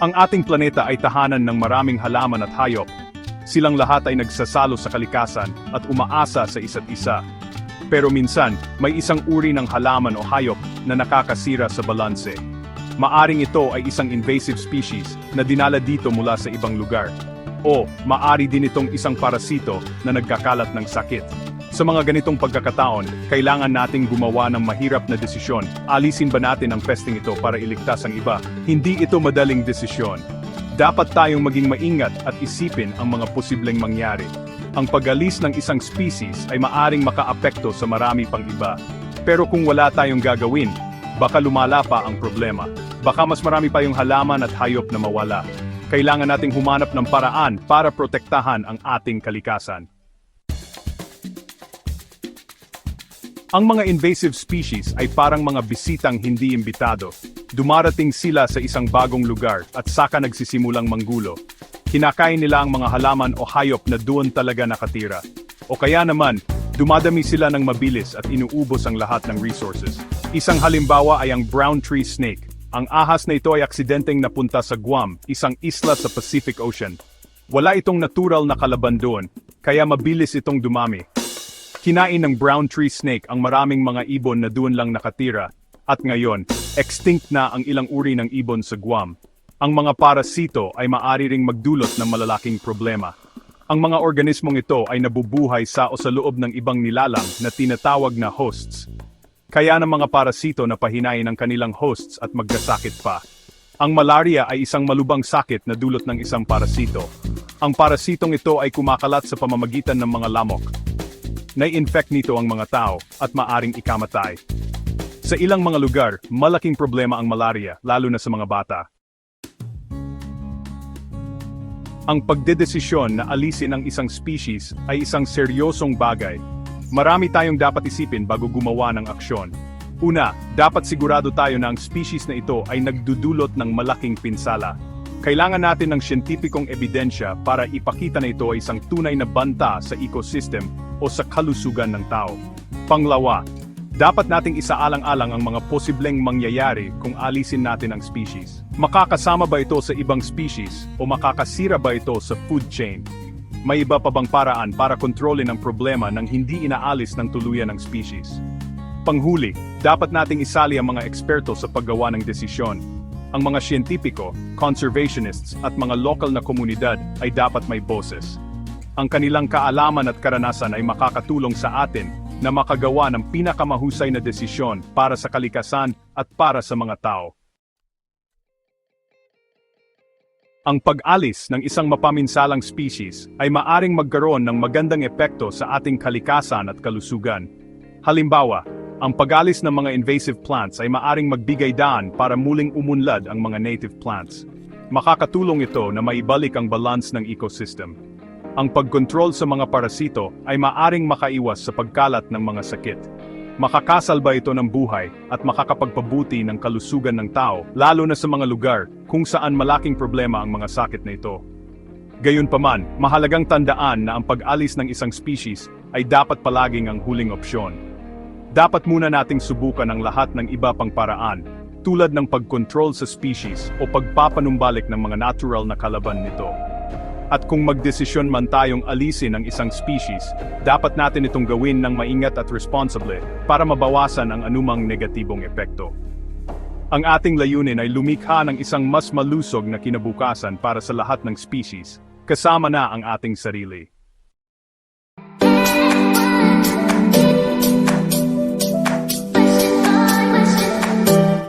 Ang ating planeta ay tahanan ng maraming halaman at hayop. Silang lahat ay nagsasalo sa kalikasan at umaasa sa isa't isa. Pero minsan, may isang uri ng halaman o hayop na nakakasira sa balanse. Maaring ito ay isang invasive species na dinala dito mula sa ibang lugar. O, maari din itong isang parasito na nagkakalat ng sakit. Sa mga ganitong pagkakataon, kailangan nating gumawa ng mahirap na desisyon. Alisin ba natin ang pesting ito para iligtas ang iba? Hindi ito madaling desisyon. Dapat tayong maging maingat at isipin ang mga posibleng mangyari. Ang pag-alis ng isang species ay maaring makaapekto sa marami pang iba. Pero kung wala tayong gagawin, baka lumala pa ang problema. Baka mas marami pa yung halaman at hayop na mawala. Kailangan nating humanap ng paraan para protektahan ang ating kalikasan. Ang mga invasive species ay parang mga bisitang hindi imbitado. Dumarating sila sa isang bagong lugar at saka nagsisimulang manggulo. Kinakain nila ang mga halaman o hayop na doon talaga nakatira. O kaya naman, dumadami sila ng mabilis at inuubos ang lahat ng resources. Isang halimbawa ay ang brown tree snake. Ang ahas na ito ay aksidenteng napunta sa Guam, isang isla sa Pacific Ocean. Wala itong natural na kalaban doon, kaya mabilis itong dumami. Kinain ng brown tree snake ang maraming mga ibon na doon lang nakatira, at ngayon, extinct na ang ilang uri ng ibon sa Guam. Ang mga parasito ay maari ring magdulot ng malalaking problema. Ang mga organismong ito ay nabubuhay sa o sa loob ng ibang nilalang na tinatawag na hosts. Kaya ng mga parasito na pahinain ang kanilang hosts at magkasakit pa. Ang malaria ay isang malubang sakit na dulot ng isang parasito. Ang parasitong ito ay kumakalat sa pamamagitan ng mga lamok. Nai-infect nito ang mga tao at maaring ikamatay. Sa ilang mga lugar, malaking problema ang malaria, lalo na sa mga bata. Ang pagdedesisyon na alisin ang isang species ay isang seryosong bagay. Marami tayong dapat isipin bago gumawa ng aksyon. Una, dapat sigurado tayo na ang species na ito ay nagdudulot ng malaking pinsala. Kailangan natin ng siyentipikong ebidensya para ipakita na ito ay isang tunay na banta sa ecosystem o sa kalusugan ng tao. Panglawa, dapat nating isaalang-alang ang mga posibleng mangyayari kung alisin natin ang species. Makakasama ba ito sa ibang species o makakasira ba ito sa food chain? May iba pa bang paraan para kontrolin ang problema nang hindi inaalis ng tuluyan ng species? Panghuli, dapat nating isali ang mga eksperto sa paggawa ng desisyon. Ang mga siyentipiko, conservationists at mga lokal na komunidad ay dapat may boses. Ang kanilang kaalaman at karanasan ay makakatulong sa atin na makagawa ng pinakamahusay na desisyon para sa kalikasan at para sa mga tao. Ang pag-alis ng isang mapaminsalang species ay maaring magkaroon ng magandang epekto sa ating kalikasan at kalusugan. Halimbawa, ang pag-alis ng mga invasive plants ay maaring magbigay daan para muling umunlad ang mga native plants. Makakatulong ito na maibalik ang balance ng ecosystem. Ang pagkontrol sa mga parasito ay maaring makaiwas sa pagkalat ng mga sakit. Makakasalba ito ng buhay at makakapagpabuti ng kalusugan ng tao, lalo na sa mga lugar kung saan malaking problema ang mga sakit na ito. Gayunpaman, mahalagang tandaan na ang pag-alis ng isang species ay dapat palaging ang huling opsyon. Dapat muna nating subukan ang lahat ng iba pang paraan, tulad ng pagkontrol sa species o pagpapanumbalik ng mga natural na kalaban nito. At kung magdesisyon man tayong alisin ang isang species, dapat natin itong gawin ng maingat at responsable para mabawasan ang anumang negatibong epekto. Ang ating layunin ay lumikha ng isang mas malusog na kinabukasan para sa lahat ng species, kasama na ang ating sarili.